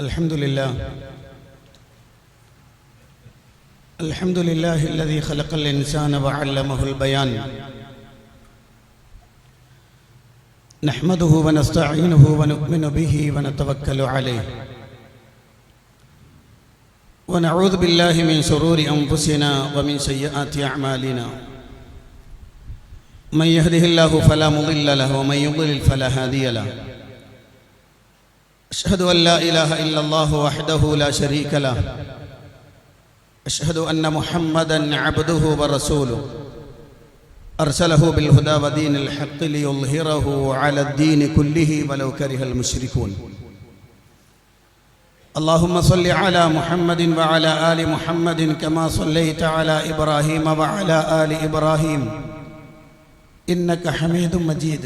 الحمد لله. الحمد لله الذي خلق الإنسان وعلمه البيان. نحمده ونستعينه ونؤمن به ونتوكل عليه. ونعوذ بالله من شرور أنفسنا ومن سيئات أعمالنا. من يهده الله فلا مضل له ومن يضلل فلا هادي له. أشهد أن لا إله إلا الله وحده لا شريك له أشهد أن محمدا عبده ورسوله أرسله بالهدى ودين الحق ليظهره على الدين كله ولو كره المشركون اللهم صل على محمد وعلى آل محمد كما صليت على إبراهيم وعلى آل إبراهيم إنك حميد مجيد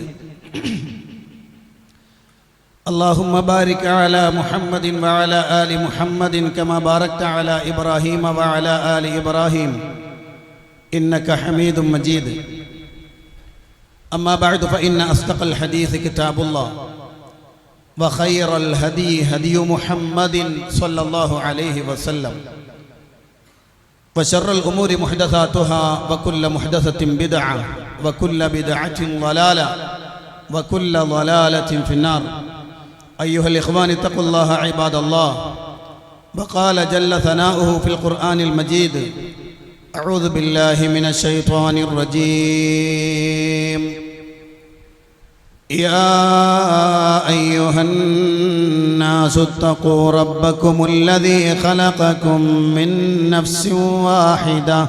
اللهم بارك على محمد وعلى آل محمد كما باركت على إبراهيم وعلى آل إبراهيم. إنك حميد مجيد. أما بعد فإن أصدق الحديث كتاب الله وخير الهدي هدي محمد صلى الله عليه وسلم. وشر الأمور محدثاتها وكل محدثة بدعة وكل بدعة ضلالة وكل ضلالة في النار. أيها الإخوان اتقوا الله عباد الله. وقال جل ثناؤه في القرآن المجيد أعوذ بالله من الشيطان الرجيم. يا أيها الناس اتقوا ربكم الذي خلقكم من نفس واحدة.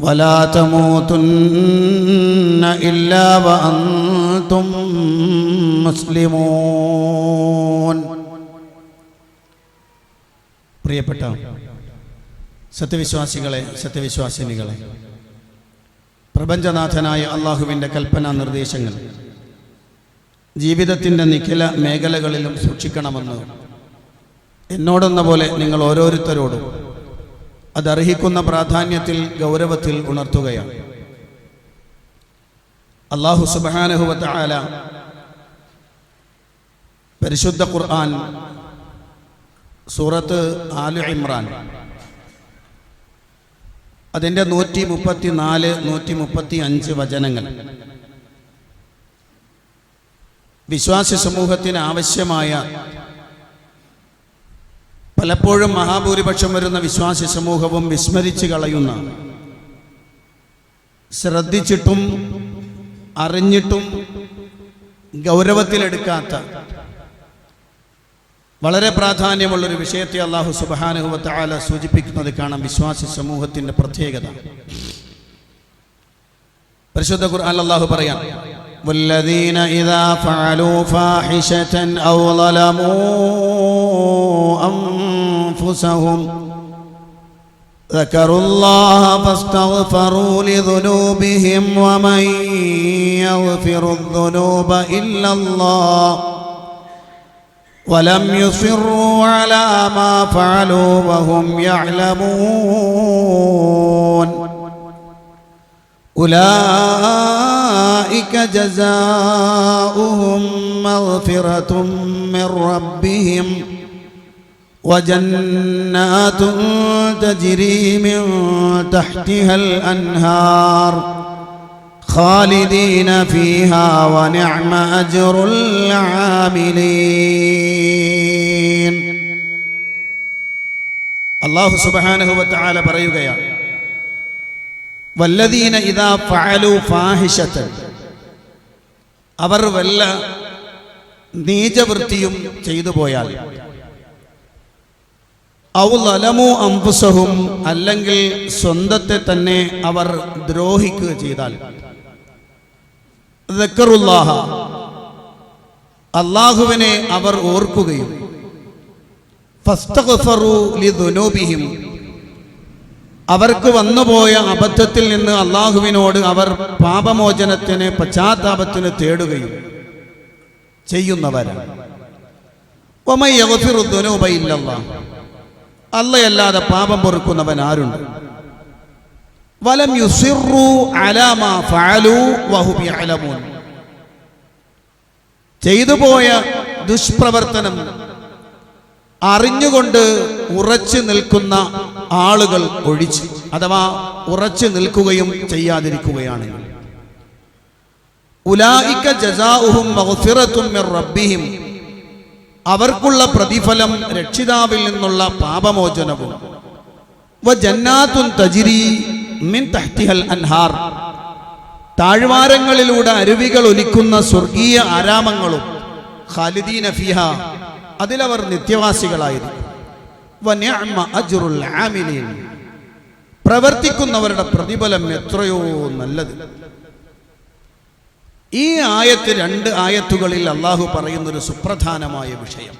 ولا تموتن إلا وأنتم مسلمون പ്രിയപ്പെട്ട സത്യവിശ്വാസികളെ സത്യവിശ്വാസിനികളെ പ്രപഞ്ചനാഥനായ അള്ളാഹുവിൻ്റെ കൽപ്പനാ നിർദ്ദേശങ്ങൾ ജീവിതത്തിൻ്റെ നിഖില മേഖലകളിലും സൂക്ഷിക്കണമെന്ന് എന്നോടെന്ന പോലെ നിങ്ങൾ ഓരോരുത്തരോടും അതർഹിക്കുന്ന പ്രാധാന്യത്തിൽ ഗൗരവത്തിൽ ഉണർത്തുകയാണ്. അള്ളാഹു സുബാനഹുവത്ത് ആല പരിശുദ്ധ ഖുർആൻ സൂറത്ത് ആലു ഇമ്രാൻ അതിന്റെ നൂറ്റി മുപ്പത്തി നാല് നൂറ്റി മുപ്പത്തി അഞ്ച് വചനങ്ങൾ. വിശ്വാസി സമൂഹത്തിന് ആവശ്യമായ പലപ്പോഴും മഹാഭൂരിപക്ഷം വരുന്ന വിശ്വാസി സമൂഹവും വിസ്മരിച്ച് കളയുന്ന ശ്രദ്ധിച്ചിട്ടും അറിഞ്ഞിട്ടും ഗൗരവത്തിലെടുക്കാത്ത വളരെ പ്രാധാന്യമുള്ളൊരു വിഷയത്തെ അള്ളാഹു സുബാനുഹുവത്ത ആല സൂചിപ്പിക്കുന്നത് കാണാം വിശ്വാസി സമൂഹത്തിൻ്റെ പ്രത്യേകത പരിശുദ്ധ ഖുർആൻ അള്ളാഹു പറയാം والذين إذا فعلوا فاحشة أو ظلموا أنفسهم ذكروا الله فاستغفروا لذنوبهم ومن يغفر الذنوب إلا الله. ولم يصروا على ما فعلوا وهم يعلمون. أولئك جزاؤهم مغفرة من ربهم. وجنات تجري من تحتها الأنهار خالدين فيها ونعم أجر العاملين അള്ളാഹു സുബാനഹുവത്ത് ആല പറയുകയാണ് വല്ലദീന ഇതാ ഫഅലു ഫാഹിഷത്തൻ അവർ വല്ല നീചവൃത്തിയും ചെയ്തു പോയാൽ ഔ ലലമു അംഫുസഹും അല്ലെങ്കിൽ സ്വന്തത്തെ തന്നെ അവർ ദ്രോഹിക്കുക ചെയ്താൽ. അള്ളാഹുവിനെ അവർ ഓർക്കുകയും അവർക്ക് വന്നുപോയ അബദ്ധത്തിൽ നിന്ന് അള്ളാഹുവിനോട് അവർ പാപമോചനത്തിന് പശ്ചാത്താപത്തിന് തേടുകയും ചെയ്യുന്നവരാണ്. ഒമൈ യഗ്ഫിറു ദുനൂബ ഇല്ലല്ലാഹ്. അല്ലയല്ലാതെ പാപം പൊറുക്കുന്നവൻ ആരുണ്ട്? വലം യുസിറു അലാമ യഅലമൂൻ. ചെയ്തു പോയ ദുഷ്പ്രവർത്തനം അറിഞ്ഞുകൊണ്ട് ഉറച്ചു നിൽക്കുന്ന ആളുകൾ ഒഴിച്ച് അഥവാ ഉറച്ചു നിൽക്കുകയും ചെയ്യാതിരിക്കുകയാണ്. ഉലായിക്ക ജസാഉഹും റബ്ബിഹിം. അവർക്കുള്ള പ്രതിഫലം രക്ഷിതാവിൽ നിന്നുള്ള പാപമോചനവും. മിൻ അൻഹാർ. താഴ്വാരങ്ങളിലൂടെ അരുവികൾ ഒലിക്കുന്ന സ്വർഗീയ ആരാമങ്ങളും ഖാലിദീന ഫിഹ അതിലവർ നിത്യവാസികളായിരിക്കും. പ്രവർത്തിക്കുന്നവരുടെ പ്രതിഫലം എത്രയോ നല്ലത്. ഈ ആയത്ത് രണ്ട് ആയത്തുകളിൽ അള്ളാഹു പറയുന്നൊരു സുപ്രധാനമായ വിഷയം.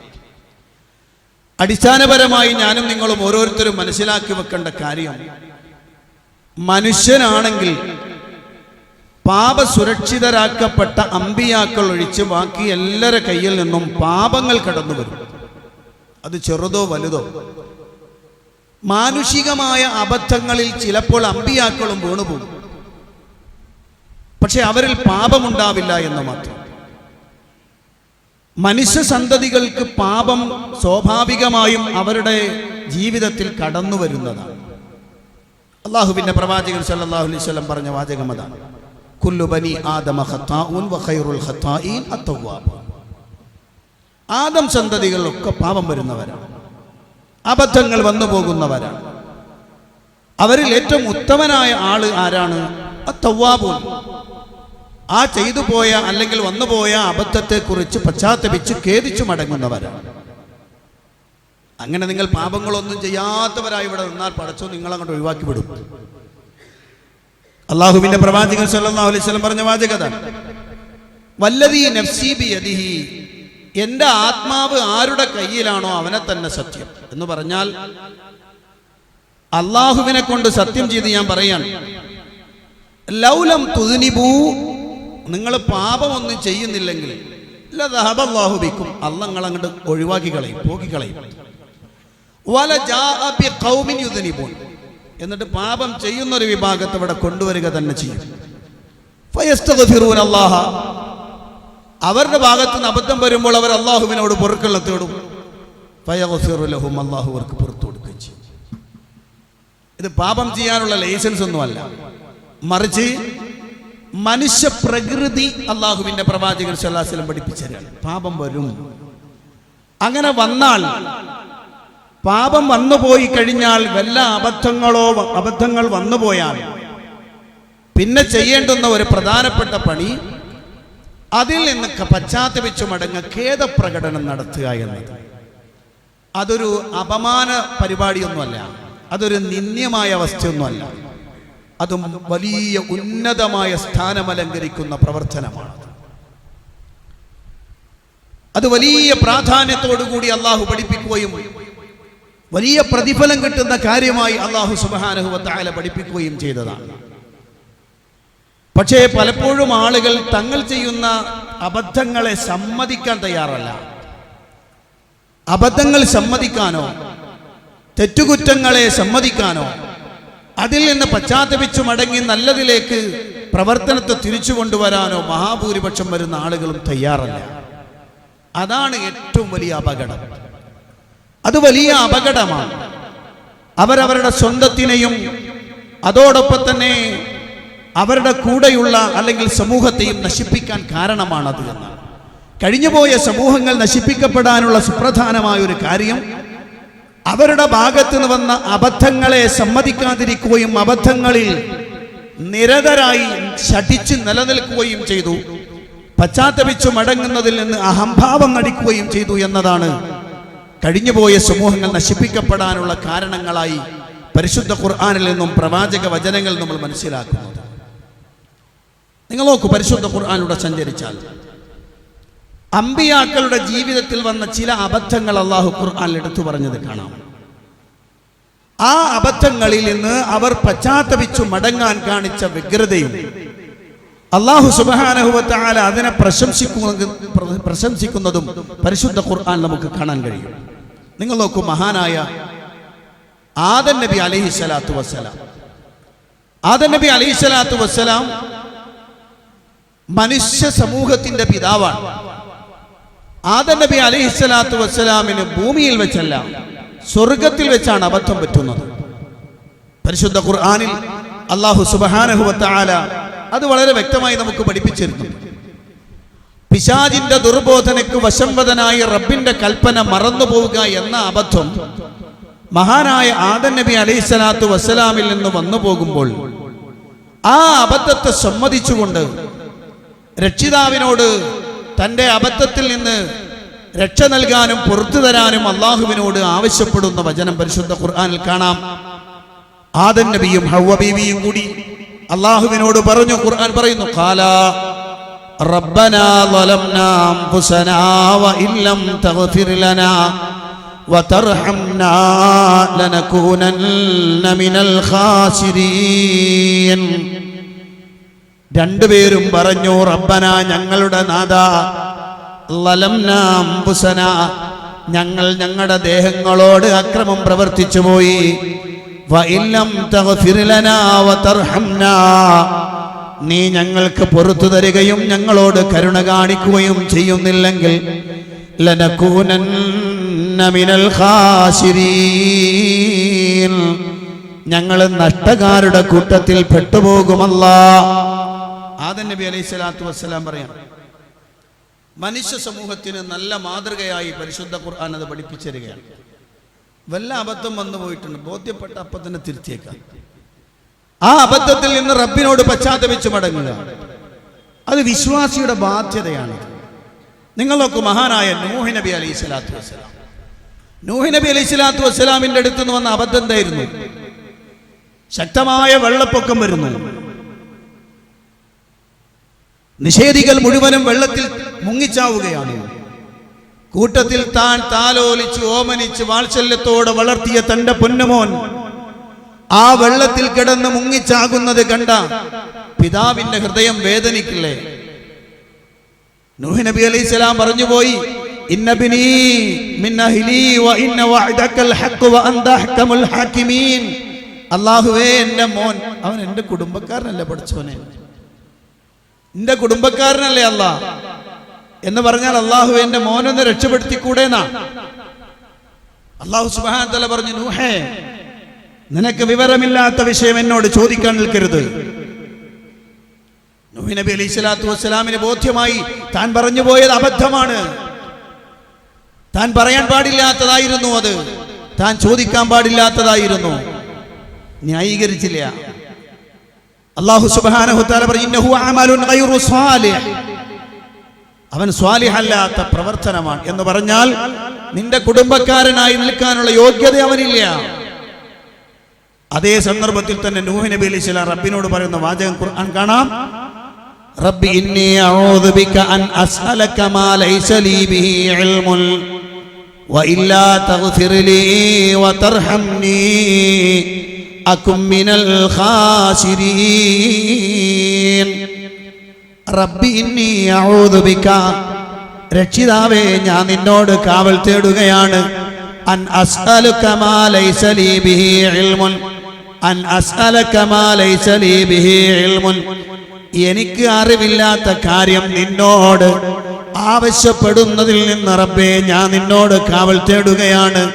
അടിസ്ഥാനപരമായി ഞാനും നിങ്ങളും ഓരോരുത്തരും മനസ്സിലാക്കി വെക്കേണ്ട കാര്യം മനുഷ്യനാണെങ്കിൽ പാപ സുരക്ഷിതരാക്കപ്പെട്ട അമ്പിയാക്കൾ ഒഴിച്ച് ബാക്കി എല്ലാവരുടെ കയ്യിൽ നിന്നും പാപങ്ങൾ കടന്നു വരും. അത് ചെറുതോ വലുതോ. മാനുഷികമായ അബദ്ധങ്ങളിൽ ചിലപ്പോൾ അമ്പിയാക്കളും വീണുപോകും. പക്ഷെ അവരിൽ പാപമുണ്ടാവില്ല എന്ന് മാത്രം. മനുഷ്യ സന്തതികൾക്ക് പാപം സ്വാഭാവികമായും അവരുടെ ജീവിതത്തിൽ കടന്നു വരുന്നതാണ്. അള്ളാഹുവിന്റെ പ്രവാചകൻ സല്ലല്ലാഹു അലൈഹി വസല്ലം പറഞ്ഞ വാചകം അതാണ്. ബനി ആദമ ആദം സന്തതികളൊക്കെ പാപം വരുന്നവരാണ്. അബദ്ധങ്ങൾ വന്നു പോകുന്നവരാണ്. അവരിൽ ഏറ്റവും ഉത്തമനായ ആൾ ആരാണ്? അത്തവ്വാബൂൻ. ആ ചെയ്തു പോയ അല്ലെങ്കിൽ വന്നു പോയ അബദ്ധത്തെ കുറിച്ച് പശ്ചാത്തപിച്ച് ഖേദിച്ചു മടങ്ങുന്നവരാണ് അങ്ങനെ നിങ്ങൾ പാപങ്ങളൊന്നും ചെയ്യാത്തവരായി ഇവിടെ നിന്നാൽ പടച്ചോ നിങ്ങൾ അങ്ങോട്ട് ഒഴിവാക്കി വിടും. അള്ളാഹുവിന്റെ പ്രവാചകൻ വസല്ലം പറഞ്ഞ വാചകത വല്ലതീ നഫ്സി ബിയദിഹി എന്റെ ആത്മാവ് ആരുടെ കയ്യിലാണോ അവനെ തന്നെ സത്യം എന്ന് പറഞ്ഞാൽ അള്ളാഹുവിനെ കൊണ്ട് സത്യം ചെയ്ത് ഞാൻ പറയാണ് ലൗലം തുതിനിബൂ നിങ്ങൾ പാപമൊന്നും ചെയ്യുന്നില്ലെങ്കിൽ ലഹബല്ലാഹുബിക്കും അല്ല നിങ്ങൾ അങ്ങോട്ട് ഒഴിവാക്കി കളയും പോക്കി കളയും. വല ബി ഖൗമിൻ യുദ്നിബൂൻ. എന്നിട്ട് പാപം ചെയ്യുന്ന ഒരു വിഭാഗത്തെ ഇവിടെ കൊണ്ടുവരിക തന്നെ ചെയ്യും. ഫയസ്തഗ്ഫിറൂന അല്ലാഹ അവരുടെ ഭാഗത്ത് നിന്ന് അബദ്ധം വരുമ്പോൾ അവർ അള്ളാഹുവിനോട് പൊറുക്കള്ള തേടും. ഫയഗ്ഫിറു ലഹും അള്ളാഹു അവർക്ക് പുറത്തു കൊടുക്കുകയും ചെയ്യും. ഇത് പാപം ചെയ്യാനുള്ള ലൈസൻസ് ഒന്നുമല്ല. മറിച്ച് മനുഷ്യ പ്രകൃതി അള്ളാഹുവിന്റെ പ്രവാചകൻ സല്ലാസ്ലം പഠിപ്പിച്ചതാണ് പാപം വരും. അങ്ങനെ വന്നാൽ പാപം വന്നുപോയി കഴിഞ്ഞാൽ വല്ല അബദ്ധങ്ങളോ അബദ്ധങ്ങൾ വന്നുപോയാൽ പിന്നെ ചെയ്യേണ്ടുന്ന ഒരു പ്രധാനപ്പെട്ട പണി അതിൽ നിന്നൊക്കെ പശ്ചാത്തപിച്ചു മടങ്ങ ഖേദപ്രകടനം നടത്തുക എന്നത്. അതൊരു അപമാന പരിപാടിയൊന്നുമല്ല. അതൊരു നിന്ദ്യമായ അവസ്ഥയൊന്നുമല്ല. അതും വലിയ ഉന്നതമായ സ്ഥാനമലങ്കരിക്കുന്ന പ്രവർത്തനമാണ്. അത് വലിയ പ്രാധാന്യത്തോടുകൂടി അള്ളാഹു പഠിപ്പിക്കുകയും വലിയ പ്രതിഫലം കിട്ടുന്ന കാര്യമായി അള്ളാഹു സുബാനുഹുവത്തായ പഠിപ്പിക്കുകയും ചെയ്തതാണ്. പക്ഷേ പലപ്പോഴും ആളുകൾ തങ്ങൾ ചെയ്യുന്ന അബദ്ധങ്ങളെ സമ്മതിക്കാൻ തയ്യാറല്ല. അബദ്ധങ്ങൾ സമ്മതിക്കാനോ തെറ്റുകുറ്റങ്ങളെ സമ്മതിക്കാനോ അതിൽ നിന്ന് പശ്ചാത്തപിച്ചു മടങ്ങി നല്ലതിലേക്ക് പ്രവർത്തനത്തെ തിരിച്ചു കൊണ്ടുവരാനോ മഹാഭൂരിപക്ഷം വരുന്ന ആളുകളും തയ്യാറല്ല. അതാണ് ഏറ്റവും വലിയ അപകടം. അത് വലിയ അപകടമാണ്. അവരവരുടെ സ്വന്തത്തിനെയും അതോടൊപ്പം തന്നെ അവരുടെ കൂടെയുള്ള അല്ലെങ്കിൽ സമൂഹത്തെയും നശിപ്പിക്കാൻ കാരണമാണത് എന്നാണ്. കഴിഞ്ഞുപോയ സമൂഹങ്ങൾ നശിപ്പിക്കപ്പെടാനുള്ള സുപ്രധാനമായ ഒരു കാര്യം അവരുടെ ഭാഗത്ത് നിന്ന് വന്ന അബദ്ധങ്ങളെ സമ്മതിക്കാതിരിക്കുകയും അബദ്ധങ്ങളിൽ നിരതരായി ശഠിച്ച് നിലനിൽക്കുകയും ചെയ്തു. പശ്ചാത്തപിച്ചു മടങ്ങുന്നതിൽ നിന്ന് അഹംഭാവം നടിക്കുകയും ചെയ്തു എന്നതാണ് കഴിഞ്ഞുപോയ സമൂഹങ്ങൾ നശിപ്പിക്കപ്പെടാനുള്ള കാരണങ്ങളായി പരിശുദ്ധ ഖുർആാനിൽ നിന്നും പ്രവാചക വചനങ്ങൾ നമ്മൾ മനസ്സിലാക്കുന്നത്. നിങ്ങൾ നോക്കൂ പരിശുദ്ധ ഖുർആാനിലൂടെ സഞ്ചരിച്ചാൽ അമ്പിയാക്കളുടെ ജീവിതത്തിൽ വന്ന ചില അബദ്ധങ്ങൾ അള്ളാഹു ഖുർആാനിൽ എടുത്തു പറഞ്ഞത് കാണാം. ആ അബദ്ധങ്ങളിൽ നിന്ന് അവർ പശ്ചാത്തപിച്ചു മടങ്ങാൻ കാണിച്ച വ്യഗ്രതയും അള്ളാഹു സുബാനഹുവത്താല അതിനെ പ്രശംസിക്കുന്ന പ്രശംസിക്കുന്നതും പരിശുദ്ധ ഖുർആൻ നമുക്ക് കാണാൻ കഴിയും. നിങ്ങൾ നോക്കൂ മഹാനായ ആദൻ നബി അലൈഹി സ്വലാത്തു വസ്സലാം. ആദൻ നബി അലൈഹി സ്വലാത്തു വസ്സലാം മനുഷ്യ സമൂഹത്തിന്റെ പിതാവാണ്. ആദൻ നബി അലൈഹി സ്വലാത്തു വസ്സലാമിന് ഭൂമിയിൽ വെച്ചല്ല സ്വർഗത്തിൽ വെച്ചാണ് അബദ്ധം പറ്റുന്നത്. പരിശുദ്ധ ഖുർആാനിൽ അള്ളാഹു സുബഹാനഹുവത്താല അത് വളരെ വ്യക്തമായി നമുക്ക് പഠിപ്പിച്ചിരുന്നു. പിശാജിന്റെ ദുർബോധനയ്ക്ക് വശംവദനായി റബ്ബിന്റെ കൽപ്പന മറന്നു പോവുക എന്ന അബദ്ധം മഹാനായ ആദൻ നബി അലൈഹി സ്വലാത്തു വസ്സലാമിൽ നിന്ന് വന്നു പോകുമ്പോൾ ആ അബദ്ധത്തെ സമ്മതിച്ചുകൊണ്ട് രക്ഷിതാവിനോട് തന്റെ അബദ്ധത്തിൽ നിന്ന് രക്ഷ നൽകാനും പുറത്തു തരാനും അള്ളാഹുവിനോട് ആവശ്യപ്പെടുന്ന വചനം പരിശുദ്ധ ഖുർആനിൽ കാണാം ആദൻ നബിയും ഹവ്വ ബീവിയും കൂടി അള്ളാഹുവിനോട് പറഞ്ഞു ഖുർആൻ പറയുന്നു കാല ربنا ظلمنا أنفسنا وإن لم تغفر لنا وترحمنا لنكونن من الخاسرين രണ്ടുപേരും പറഞ്ഞു റബ്ബന ഞങ്ങളുടെ നാഥ. ലലംനാംബുസന ഞങ്ങൾ ഞങ്ങളുടെ ദേഹങ്ങളോട് അക്രമം പ്രവർത്തിച്ചു പോയി. നീ ഞങ്ങൾക്ക് പുറത്തു തരികയും ഞങ്ങളോട് കരുണ കാണിക്കുകയും ചെയ്യുന്നില്ലെങ്കിൽ ഞങ്ങൾ നഷ്ടകാരുടെ കൂട്ടത്തിൽ പെട്ടുപോകുമല്ല. ആദൻ നബി അലൈഹി സ്വലാത്തു വസ്സലാം പറയാം മനുഷ്യ സമൂഹത്തിന് നല്ല മാതൃകയായി പരിശുദ്ധ ഖുർആൻ അത് പഠിപ്പിച്ചു തരികയാണ് വല്ല അബദ്ധം വന്നു പോയിട്ടുണ്ട് ബോധ്യപ്പെട്ട അപ്പം തന്നെ തിരുത്തിയേക്കാം. ആ അബദ്ധത്തിൽ നിന്ന് റബ്ബിനോട് പശ്ചാത്തപിച്ചു മടങ്ങുക. അത് വിശ്വാസിയുടെ ബാധ്യതയാണ്. നിങ്ങൾ നോക്കൂ മഹാനായ നൂഹി നബി അലൈഹി സ്വലാത്തു വസ്സലാം. നൂഹി നബി അലൈഹി സ്വലാത്തു വസ്സലാമിന്റെ അടുത്ത് നിന്ന് വന്ന അബദ്ധം എന്തായിരുന്നു? ശക്തമായ വെള്ളപ്പൊക്കം വരുന്നു. നിഷേധികൾ മുഴുവനും വെള്ളത്തിൽ മുങ്ങിച്ചാവുകയാണ്. കൂട്ടത്തിൽ താൻ താലോലിച്ച് ഓമനിച്ച് വാത്സല്യത്തോടെ വളർത്തിയ തന്റെ പൊന്നുമോൻ ആ വെള്ളത്തിൽ കിടന്ന് മുങ്ങിച്ചാകുന്നത് കണ്ട പിതാവിന്റെ ഹൃദയം വേദനിക്കില്ലേ? നൂഹ് നബി അലൈഹി സ്വലാം പറഞ്ഞുപോയി അള്ളാഹുവേ എന്റെ മിൻ അവൻ എന്റെ കുടുംബക്കാരനല്ലേ പഠിച്ചവനെ. എന്റെ കുടുംബക്കാരനല്ലേ അല്ല എന്ന് പറഞ്ഞാൽ അള്ളാഹു എന്റെ മോനൊന്ന് രക്ഷപ്പെടുത്തിക്കൂടേന്നാ. അള്ളാഹു സുബാൻ പറഞ്ഞു നൂഹേ നിനക്ക് വിവരമില്ലാത്ത വിഷയം എന്നോട് ചോദിക്കാൻ നിൽക്കരുത്. നബി അലൈഹി സ്വലാത്തു വസ്സലാമിന് ബോധ്യമായി താൻ പറഞ്ഞു പോയത് അബദ്ധമാണ്. താൻ പറയാൻ പാടില്ലാത്തതായിരുന്നു അത്. താൻ ചോദിക്കാൻ പാടില്ലാത്തതായിരുന്നു. ന്യായീകരിച്ചില്ല. അള്ളാഹു സുബ്ഹാനഹു തആല പറഞ്ഞു അവൻ സ്വാലിഹല്ലാത്ത പ്രവർത്തനമാണ് എന്ന് പറഞ്ഞാൽ നിന്റെ കുടുംബക്കാരനായി നിൽക്കാനുള്ള യോഗ്യത അവനില്ല. അതേ സന്ദർഭത്തിൽ തന്നെ നൂഹ് നബി അലൈഹി സ്വലാം റബ്ബിനോട് പറയുന്ന വാചകം ഖുർആൻ കാണാം. റബ്ബി ഇന്നി അഊദു ബിക അൻ അസ്അലക മാ ലൈസ ലീ ബിഹി ഇൽമുൻ വഇല്ലാ തഗ്ഫിർ ലീ വതർഹംനി അകും മിനൽ ഖാസിരീൻ റബ്ബി ഇന്നി അഊദു ബിക. രക്ഷിതാവേ ഞാൻ നിന്നോട് കാവൽ തേടുകയാണ്. അൻ അസ്അലുക മാ ലൈസ ലീ ബിഹി ഇൽമുൻ. അൻ അസ്അലക മാ ലൈസ ലീ ബിഹി ഇൽമുൻ. എനിക്ക് അറിവില്ലാത്ത കാര്യം നിന്നോട് ആവശ്യപ്പെടുന്നതിൽ നിന്ന് റബ്ബേ ഞാൻ നിന്നോട് കാവൽ തേടുകയാണ്.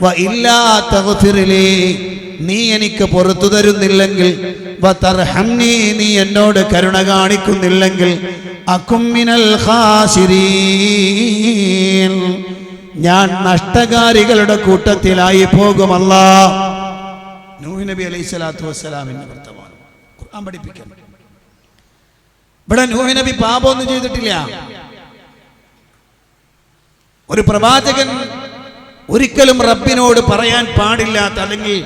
വ ഇല്ലാ തഗ്ഫിർ ലീ. നീ എനിക്ക് പുറത്തു തരുന്നില്ലെങ്കിൽ നീ എന്നോട് കരുണ കാണിക്കുന്നില്ലെങ്കിൽ ഞാൻ നഷ്ടകാരികളുടെ കൂട്ടത്തിലായി പോകുമല്ല. നൂഹ് നബി അലൈഹി സ്വലാത്തു വസ്സലാമിന്റെ ഖുർആൻ ഇവിടെ നൂഹ് നബി പാപമൊന്നും ചെയ്തിട്ടില്ല. ഒരു പ്രവാചകൻ ഒരിക്കലും റബ്ബിനോട് പറയാൻ പാടില്ലാത്ത അല്ലെങ്കിൽ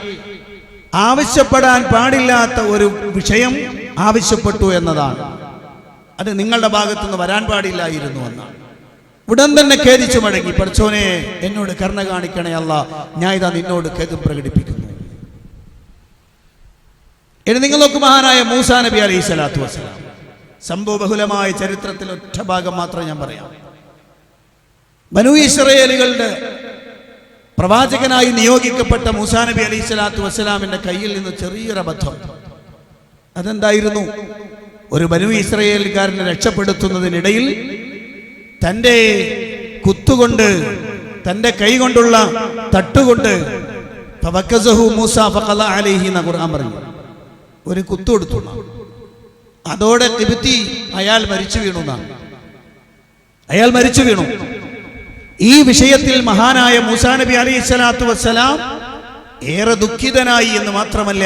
ആവശ്യപ്പെടാൻ പാടില്ലാത്ത ഒരു വിഷയം ആവശ്യപ്പെട്ടു എന്നതാണ്. അത് നിങ്ങളുടെ ഭാഗത്തുനിന്ന് വരാൻ പാടില്ലായിരുന്നു എന്നാണ്. ഉടൻ തന്നെ ഖേദിച്ചു മടങ്ങി. പഠിച്ചോനെ എന്നോട് കരുണ കാണിക്കണേ അല്ല ഞാൻ ഇതാ നിന്നോട് ഖേദം പ്രകടിപ്പിക്കുന്നു. ഇനി നിങ്ങൾ നോക്കും മഹാനായ മൂസാ നബി അലൈഹി സ്വലാത്തു വസ്സലാം. സംഭവ ബഹുലമായ ചരിത്രത്തിൽ ഒറ്റ ഭാഗം മാത്രം ഞാൻ പറയാം. ബനു ഇസ്രയേലുകളുടെ പ്രവാചകനായി നിയോഗിക്കപ്പെട്ട മൂസാ നബി അലൈഹി സ്വലാത്തു വസ്സലാമിന്റെ കയ്യിൽ നിന്ന് ചെറിയൊരു അബദ്ധം. അതെന്തായിരുന്നു? ഒരു ബനു ഇസ്രയേൽക്കാരനെ രക്ഷപ്പെടുത്തുന്നതിനിടയിൽ തന്റെ കുത്തുകൊണ്ട് തന്റെ കൈ കൊണ്ടുള്ള തട്ടുകൊണ്ട് മൂസ അലൈഹി ഖുർആൻ പറഞ്ഞു ഒരു കുത്തു കൊടുത്തു. അതോടെ തിരുത്തി അയാൾ മരിച്ചു വീണു എന്നാണ്. അയാൾ മരിച്ചു വീണു. ഈ വിഷയത്തിൽ മഹാനായ മൂസാ നബി അലൈഹി സ്വലാത്തു വസ്സലാം ഏറെ ദുഃഖിതനായി എന്ന് മാത്രമല്ല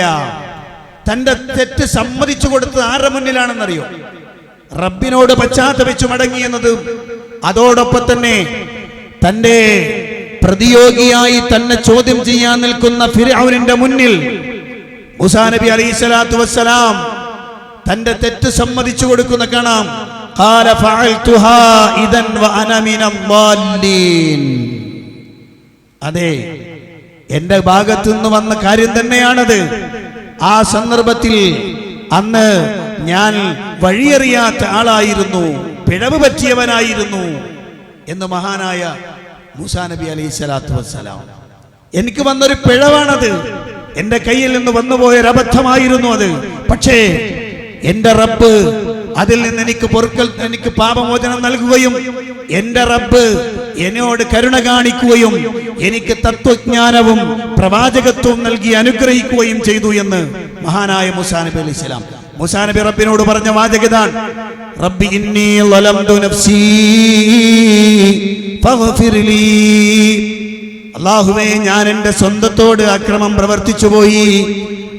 തന്റെ തെറ്റ് സമ്മതിച്ചു കൊടുത്തത് ആരുടെ മുന്നിലാണെന്നറിയോ? റബ്ബിനോട് പശ്ചാത്തപിച്ചു മടങ്ങി എന്നത് അതോടൊപ്പം തന്നെ തന്റെ പ്രതിയോഗിയായി തന്നെ ചോദ്യം ചെയ്യാൻ നിൽക്കുന്ന ഫിർഔനിന്റെ മുന്നിൽ മുസാ നബി അലൈഹി സ്വലാത്തു വസ്സലാം തന്റെ തെറ്റ് സമ്മതിച്ചു കൊടുക്കുന്ന കാണാം. قال فعلتها إذن وأنا من الضالين. അതെ എന്റെ ഭാഗത്തു നിന്ന് വന്ന കാര്യം തന്നെയാണത് ആ സന്ദർഭത്തിൽ അന്ന് ഞാൻ വഴിയറിയാത്ത ആളായിരുന്നു പിഴവ് പറ്റിയവനായിരുന്നു എന്ന് മഹാനായ മൂസാ നബി അലൈഹി സ്വലാത്തു വസ്സലാം എനിക്ക് വന്നൊരു പിഴവാണത് എന്റെ കയ്യിൽ നിന്ന് വന്നുപോയ ഒരു അബദ്ധമായിരുന്നു അത് പക്ഷേ എന്റെ റബ്ബ് അതിൽ നിന്ന് എനിക്ക് പൊറുക്കൽ എനിക്ക് പാപമോചനം നൽകുകയും എന്റെ റബ്ബ് എന്നോട് കരുണ കാണിക്കുകയും എനിക്ക് തത്വജ്ഞാനവും പ്രവാചകത്വവും നൽകി അനുഗ്രഹിക്കുകയും ചെയ്തു എന്ന് മഹാനായ മുസാ നബി അലൈഹി സ്വലാം. മുസാ നബി റബ്ബിനോട് പറഞ്ഞ വാചകതാണ് റബ്ബി ഇന്നി നഫ്സീ അള്ളാഹുവേ ഞാൻ എന്റെ സ്വന്തത്തോട് അക്രമം പ്രവർത്തിച്ചു പോയി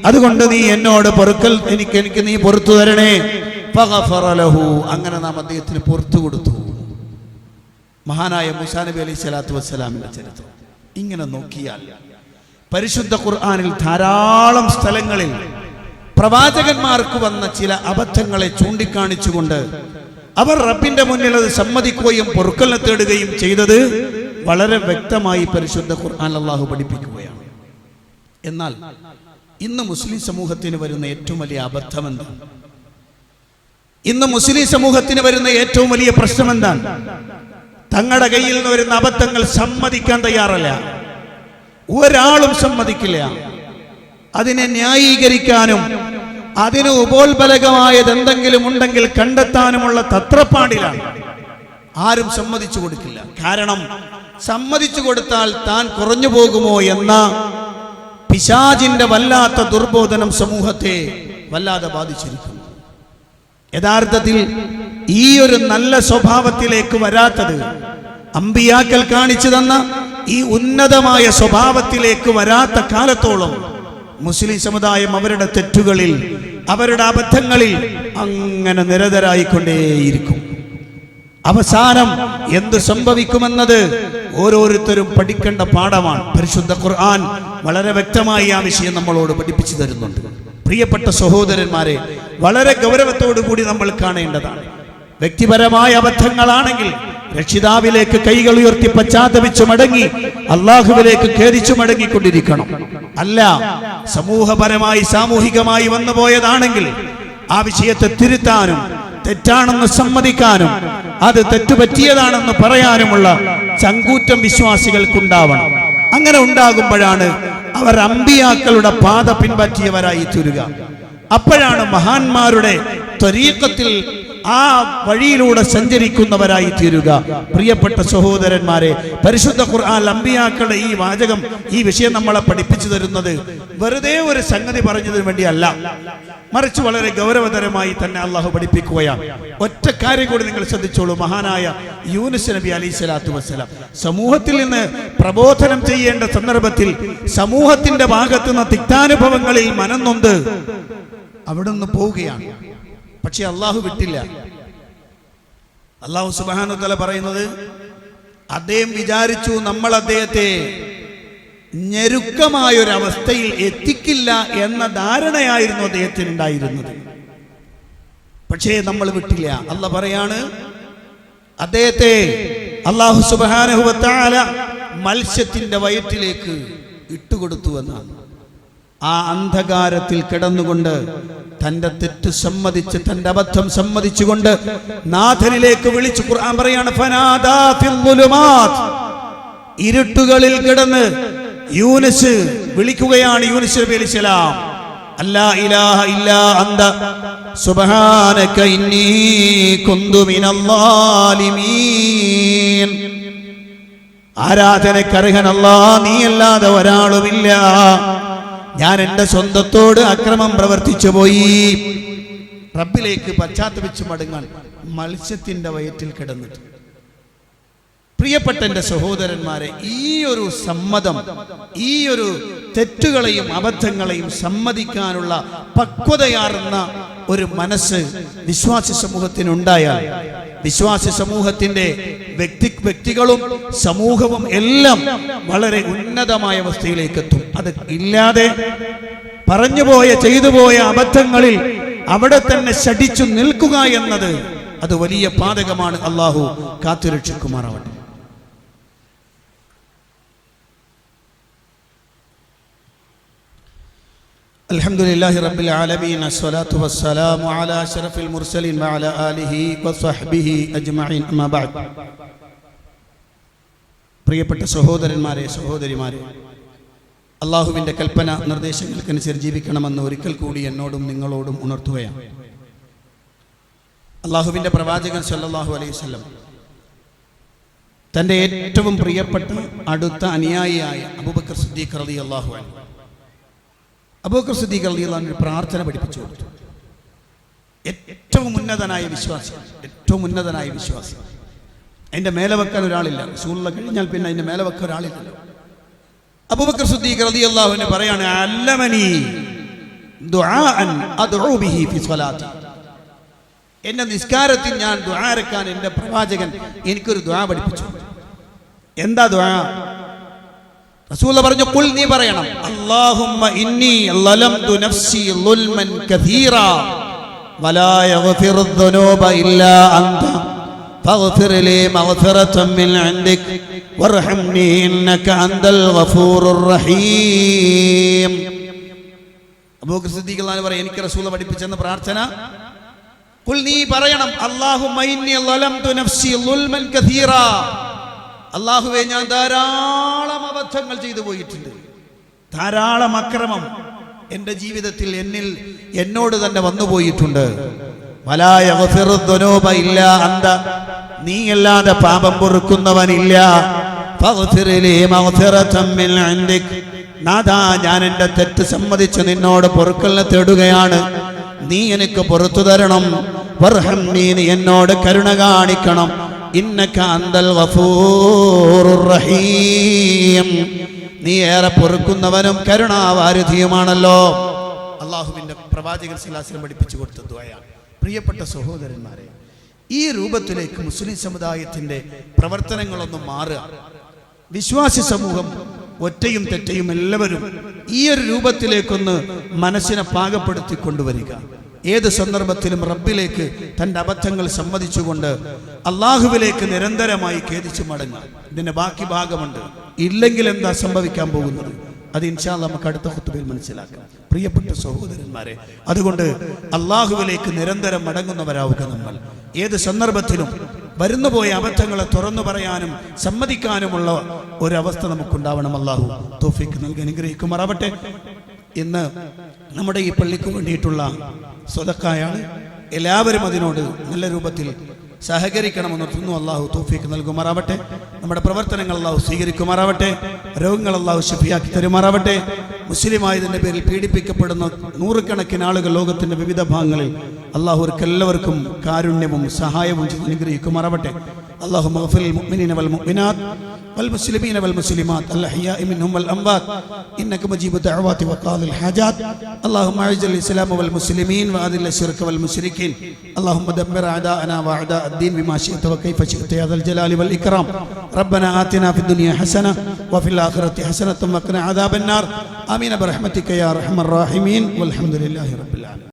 അതുകൊണ്ട് നീ എന്നോട് പൊറുക്കൽ എനിക്ക് എനിക്ക് നീ പൊറത്തു തരണേ. അങ്ങനെ നാം അദ്ദേഹത്തിന് പുറത്തു കൊടുത്തു. മഹാനായ മുസാ നബി അലൈഹി സ്വലാത്തു വസ്സലാമിന്റെ ചരിത്രം. ഇങ്ങനെ നോക്കിയാൽ പരിശുദ്ധ ഖുർആാനിൽ ധാരാളം സ്ഥലങ്ങളിൽ പ്രവാചകന്മാർക്ക് വന്ന ചില അബദ്ധങ്ങളെ ചൂണ്ടിക്കാണിച്ചുകൊണ്ട് അവർ റബ്ബിന്റെ മുന്നിൽ അത് സമ്മതിക്കുകയും പൊറുക്കലിനെ തേടുകയും ചെയ്തത് വളരെ വ്യക്തമായി പരിശുദ്ധ ഖുർആൻ അള്ളാഹു പഠിപ്പിക്കുകയാണ്. എന്നാൽ ഇന്ന് മുസ്ലിം സമൂഹത്തിന് വരുന്ന ഏറ്റവും വലിയ അബദ്ധം ഇന്ന് മുസ്ലിം സമൂഹത്തിന് വരുന്ന ഏറ്റവും വലിയ പ്രശ്നം എന്താണ്? തങ്ങളുടെ കയ്യിൽ നിന്ന് വരുന്ന അബദ്ധങ്ങൾ സമ്മതിക്കാൻ തയ്യാറല്ല. ഒരാളും സമ്മതിക്കില്ല. അതിനെ ന്യായീകരിക്കാനും അതിന് ഉപോത്ബലകമായത് എന്തെങ്കിലും ഉണ്ടെങ്കിൽ കണ്ടെത്താനുമുള്ള തത്രപ്പാടിലാണ്. ആരും സമ്മതിച്ചു കൊടുക്കില്ല. കാരണം സമ്മതിച്ചു കൊടുത്താൽ താൻ കുറഞ്ഞു പോകുമോ എന്ന പിശാജിന്റെ വല്ലാത്ത ദുർബോധനം സമൂഹത്തെ വല്ലാതെ ബാധിച്ചിരിക്കുന്നു. യഥാർത്ഥത്തിൽ ഈ ഒരു നല്ല സ്വഭാവത്തിലേക്ക് വരാത്തത് അമ്പിയാക്കൽ കാണിച്ചു തന്ന ഈ ഉന്നതമായ സ്വഭാവത്തിലേക്ക് വരാത്ത കാലത്തോളം മുസ്ലിം സമുദായം അവരുടെ തെറ്റുകളിൽ അവരുടെ അബദ്ധങ്ങളിൽ അങ്ങനെ നിരതരായിക്കൊണ്ടേയിരിക്കും. അവസാനം എന്ത് സംഭവിക്കുമെന്നത് ഓരോരുത്തരും പഠിക്കേണ്ട പാഠമാണ്. പരിശുദ്ധ ഖുർആൻ വളരെ വ്യക്തമായി ആ വിഷയം നമ്മളോട് പഠിപ്പിച്ചു തരുന്നുണ്ട്. പ്രിയപ്പെട്ട സഹോദരന്മാരെ വളരെ ഗൗരവത്തോടു കൂടി നമ്മൾ കാണേണ്ടതാണ്. വ്യക്തിപരമായ അബദ്ധങ്ങളാണെങ്കിൽ രക്ഷിതാവിലേക്ക് കൈകൾ ഉയർത്തി പശ്ചാത്തപിച്ചു മടങ്ങി അള്ളാഹുവിലേക്ക് ഖേദിച്ചു മടങ്ങിക്കൊണ്ടിരിക്കണം. അല്ല സമൂഹപരമായി സാമൂഹികമായി വന്നുപോയതാണെങ്കിൽ ആ വിഷയത്തെ തിരുത്താനും തെറ്റാണെന്ന് സമ്മതിക്കാനും അത് തെറ്റുപറ്റിയതാണെന്ന് പറയാനുമുള്ള ചങ്കൂറ്റം വിശ്വാസികൾക്കുണ്ടാവണം. അങ്ങനെ ഉണ്ടാകുമ്പോഴാണ് അവർ അമ്പിയാക്കളുടെ പാത പിൻപറ്റിയവരായി തീരുക. അപ്പോഴാണ് മഹാന്മാരുടെ ത്വരീക്കത്തിൽ ആ വഴിയിലൂടെ സഞ്ചരിക്കുന്നവരായി തീരുക. പ്രിയപ്പെട്ട സഹോദരന്മാരെ പരിശുദ്ധ ഖുർആൻ അമ്പിയാക്കളുടെ ഈ വാചകം ഈ വിഷയം നമ്മളെ പഠിപ്പിച്ചു തരുന്നത് വെറുതെ ഒരു സംഗതി പറഞ്ഞതിന് വേണ്ടിയല്ല. മറിച്ച് വളരെ ഗൗരവതരമായി തന്നെ അള്ളാഹു പഠിപ്പിക്കുകയാണ്. ഒറ്റ കാര്യം കൂടി നിങ്ങൾ ശ്രദ്ധിച്ചോളൂ. മഹാനായ യൂനുസ് നബി അലൈഹി സ്വലാത്തു വസ്സലാം സമൂഹത്തിൽ നിന്ന് പ്രബോധനം ചെയ്യേണ്ട സന്ദർഭത്തിൽ സമൂഹത്തിന്റെ ഭാഗത്തുനിന്ന് തിക്താനുഭവങ്ങളിൽ മനംനൊന്ത്. അവിടെ നിന്ന് പോവുകയാണ്. പക്ഷെ അള്ളാഹു വിട്ടില്ല. അള്ളാഹു സുബാനു തല പറയുന്നത് അദ്ദേഹം വിചാരിച്ചു നമ്മൾ അദ്ദേഹത്തെ ഞെരുക്കമായൊരവസ്ഥയിൽ എത്തിക്കില്ല എന്ന ധാരണയായിരുന്നു അദ്ദേഹത്തിന് ഉണ്ടായിരുന്നത് പക്ഷേ നമ്മൾ വിട്ടില്ല. അല്ല പറയാണ് അദ്ദേഹത്തെ അള്ളാഹു സുബാനഹുബത്താല മത്സ്യത്തിന്റെ വയറ്റിലേക്ക് ഇട്ടുകൊടുത്തു എന്നാണ്. ആ അന്ധകാരത്തിൽ കിടന്നുകൊണ്ട് തന്റെ തെറ്റ് സമ്മതിച്ച് തന്റെ അബദ്ധം സമ്മതിച്ചുകൊണ്ട് നാഥനിലേക്ക് വിളിച്ചു ഖുർആൻ പറയാണ്. ഇരുട്ടുകളിൽ കിടന്ന് യൂനസ് വിളിക്കുകയാണ് യൂനസ് നബി അലിസ്ലാം അല്ലാ ഇലാഹ ഇല്ലാ അന്ത സുബ്ഹാനക ഇന്നി കുന്തു മിനൽ ളാലിമീൻ. നീ നീയല്ലാതെ ഒരാളുമില്ല. ഞാൻ എന്റെ സ്വന്തത്തോട് അക്രമം പ്രവർത്തിച്ചു പോയി. റബ്ബിലേക്ക് പശ്ചാത്തപിച്ച് മടങ്ങാൻ മത്സ്യത്തിന്റെ വയറ്റിൽ കിടന്നിട്ട്. പ്രിയപ്പെട്ട എന്റെ സഹോദരന്മാരെ ഈ ഒരു സമ്മതം ഈ ഒരു തെറ്റുകളെയും അബദ്ധങ്ങളെയും സമ്മതിക്കാനുള്ള പക്വതയാർന്ന ഒരു മനസ്സ് വിശ്വാസി സമൂഹത്തിനുണ്ടായാൽ വിശ്വാസി സമൂഹത്തിന്റെ വ്യക്തി വ്യക്തികളും സമൂഹവും എല്ലാം വളരെ ഉന്നതമായ അവസ്ഥയിലേക്ക് എത്തും അത് ഇല്ലാതെ പറഞ്ഞുപോയ ചെയ്തുപോയ അബദ്ധങ്ങളിൽ അവിടെ തന്നെ ശടിച്ചു നിൽക്കുക എന്നത് അത് വലിയ പാതകമാണ്. അള്ളാഹു കാത്തുരക്ഷിക്കുമാറാവട്ടെ. الحمد لله رب العالمين الصلاة والسلام على أشرف المرسلين وعلى آله وصحبه أجمعين أما بعد പ്രിയപ്പെട്ട സഹോദരന്മാരെ സഹോദരിമാരെ അള്ളാഹുവിൻ്റെ കൽപ്പന നിർദ്ദേശങ്ങൾക്കനുസരിച്ച് ജീവിക്കണമെന്ന് ഒരിക്കൽ കൂടി എന്നോടും നിങ്ങളോടും ഉണർത്തുകയാണ് അള്ളാഹുവിൻ്റെ പ്രവാചകൻ സല്ലല്ലാഹു അലൈഹി വസല്ലം തൻ്റെ ഏറ്റവും പ്രിയപ്പെട്ട അടുത്ത അനുയായിയായ അബൂബക്കർ സിദ്ദീഖ് റളി അള്ളാഹു അൻഹു അബൂബക്കർ സിദ്ദീഖ് അള്ളാഹു ഒരു പ്രാർത്ഥന പഠിപ്പിച്ചു കൊടുത്തു. ഏറ്റവും ഉന്നതനായ വിശ്വാസി ഏറ്റവും ഉന്നതനായ വിശ്വാസി. അതിന്റെ മേലെ വെക്കാൻ ഒരാളില്ല. റസൂലുള്ള കഴിഞ്ഞാൽ പിന്നെ അതിന്റെ മേലെ വെക്കാൻ ഒരാളില്ല അബൂബക്കർ സിദ്ദീഖ് റളിയല്ലാഹു അൻഹു പറയാണ് അല്ലമനി എന്ന നിസ്കാരത്തിൽ ഞാൻ ദുആരക്കാൻ എന്റെ പ്രവാചകൻ എനിക്കൊരു ദുആ പഠിപ്പിച്ചു. എന്താ ദുആ? റസൂല പറഞ്ഞു കുൽ നീ പറയണം അല്ലാഹുമ്മ ഇന്നി ലലംതു നഫ്സി ളുൽമൻ കഥീറ വലാ യഗ്ഫിറു الذنوب ഇല്ലാ അൻത فاغفر لي مغفرة من عندك وارحمني إنك أنت الغفور الرحيم അബൂബക്കർ സിദ്ദീഖ് അള്ളാഹു പറയും എനിക്ക് റസൂല പഠിപ്പിച്ചെന്ന പ്രാർത്ഥന കുൽ നീ പറയണം അല്ലാഹുമ്മ ഇന്നി ലലംതു നഫ്സി ളുൽമൻ കഥീറ അള്ളാഹുവെ ഞാൻ ധാരാളം അബദ്ധങ്ങൾ ചെയ്തു പോയിട്ടുണ്ട്. ധാരാളം അക്രമം എന്റെ ജീവിതത്തിൽ എന്നിൽ എന്നോട് തന്നെ വന്നുപോയിട്ടുണ്ട് നീയല്ലാതെ പാപം പൊറുക്കുന്നവനില്ല. ഞാൻ എന്റെ തെറ്റ് സമ്മതിച്ച് നിന്നോട് പൊറുക്കലിനെ തേടുകയാണ്. നീ എനിക്ക് പുറത്തു തരണം. നീ എന്നോട് കരുണ കാണിക്കണം. ഇന്നക അന്തൽ ഗഫൂറുർ റഹീം. നീ ഏറെ പൊറുക്കുന്നവനും കരുണാവാരുധിയുമാണല്ലോ. അള്ളാഹുവിന്റെ പ്രവാചകൻ സിലാസിനെ പഠിപ്പിച്ചു കൊടുത്ത ദ്വയാണ് പ്രിയപ്പെട്ട സഹോദരന്മാരെ ഈ രൂപത്തിലേക്ക് മുസ്ലിം സമുദായത്തിന്റെ പ്രവർത്തനങ്ങളൊന്നും മാറുക. വിശ്വാസി സമൂഹം ഒറ്റയും തെറ്റയും എല്ലാവരും ഈ ഒരു രൂപത്തിലേക്കൊന്ന് മനസ്സിനെ പാകപ്പെടുത്തി കൊണ്ടുവരിക ഏത് സന്ദർഭത്തിലും റബ്ബിലേക്ക് തന്റെ അബദ്ധങ്ങൾ സമ്മതിച്ചുകൊണ്ട് അള്ളാഹുവിലേക്ക് നിരന്തരമായി ഖേദിച്ചു മടങ്ങുക ഇതിന്റെ ബാക്കി ഭാഗമുണ്ട്. ഇല്ലെങ്കിൽ എന്താ സംഭവിക്കാൻ പോകുന്നത്? അത് ഇൻഷാ നമുക്ക് അടുത്ത ഹുത്തുബയിൽ മനസ്സിലാക്കാം. പ്രിയപ്പെട്ട സഹോദരന്മാരെ അതുകൊണ്ട് അള്ളാഹുവിലേക്ക് നിരന്തരം മടങ്ങുന്നവരാവുക നമ്മൾ. ഏത് സന്ദർഭത്തിലും വരുന്നുപോയ അബദ്ധങ്ങളെ തുറന്നു പറയാനും സമ്മതിക്കാനുമുള്ള ഒരവസ്ഥ നമുക്കുണ്ടാവണം. അള്ളാഹു തോഫിക്ക് നൽകി അനുഗ്രഹിക്കുമാറാവട്ടെ. ഇന്ന് നമ്മുടെ ഈ പള്ളിക്ക് വേണ്ടിയിട്ടുള്ള സ്വതക്കായാണ് എല്ലാവരും അതിനോട് നല്ല രൂപത്തിൽ സഹകരിക്കണമെന്നൊന്നു അള്ളാഹു തോഫിക്ക് നൽകുമാറാവട്ടെ. നമ്മുടെ പ്രവർത്തനങ്ങൾ അള്ളാഹു സ്വീകരിക്കുമാറാവട്ടെ. രോഗങ്ങൾ അള്ളാഹു ശുഭിയാക്കി തരുമാറാവട്ടെ. മുസ്ലിമായതിന്റെ പേരിൽ പീഡിപ്പിക്കപ്പെടുന്ന നൂറുകണക്കിന് ആളുകൾ ലോകത്തിന്റെ വിവിധ ഭാഗങ്ങളിൽ അള്ളാഹുർക്ക് എല്ലാവർക്കും കാരുണ്യവും സഹായവും അനുഗ്രഹിക്കുമാറാവട്ടെ. അള്ളാഹു മഹഫിൽ മുഅ്മിനീന വൽ മുഅ്മിനാത്ത്. والمسلمين والمسلمات الأحياء منهم والأموات إنك مجيب الدعوات وقاضي الحاجات اللهم أعز الإسلام والمسلمين وأذل الشرك والمشركين اللهم دمر أعداءنا وأعداء الدين بما شئت وكيف شئت يا ذا الجلال والإكرام ربنا آتنا في الدنيا حسنة وفي الآخرة حسنة وقنا عذاب النار آمين برحمتك يا أرحم الراحمين والحمد لله رب العالمين